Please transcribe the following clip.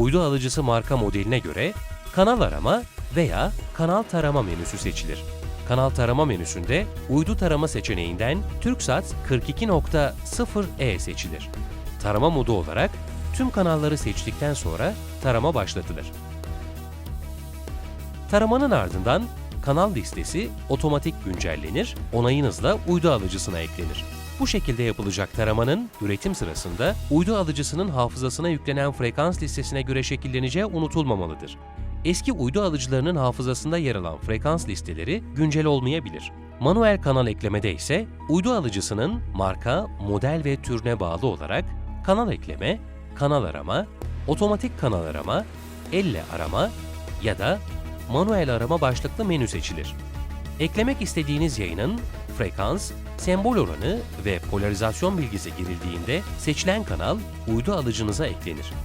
uydu alıcısı marka modeline göre kanal arama veya kanal tarama menüsü seçilir. Kanal tarama menüsünde uydu tarama seçeneğinden TürkSat 42.0e seçilir. Tarama modu olarak tüm kanalları seçtikten sonra tarama başlatılır. Taramanın ardından kanal listesi otomatik güncellenir, onayınızla uydu alıcısına eklenir. Bu şekilde yapılacak taramanın üretim sırasında uydu alıcısının hafızasına yüklenen frekans listesine göre şekilleneceği unutulmamalıdır. Eski uydu alıcılarının hafızasında yer alan frekans listeleri güncel olmayabilir. Manuel kanal eklemede ise uydu alıcısının marka, model ve türüne bağlı olarak kanal ekleme, kanal arama, otomatik kanal arama, elle arama ya da manuel arama başlıklı menü seçilir. Eklemek istediğiniz yayının frekans, sembol oranı ve polarizasyon bilgisi girildiğinde seçilen kanal uydu alıcınıza eklenir.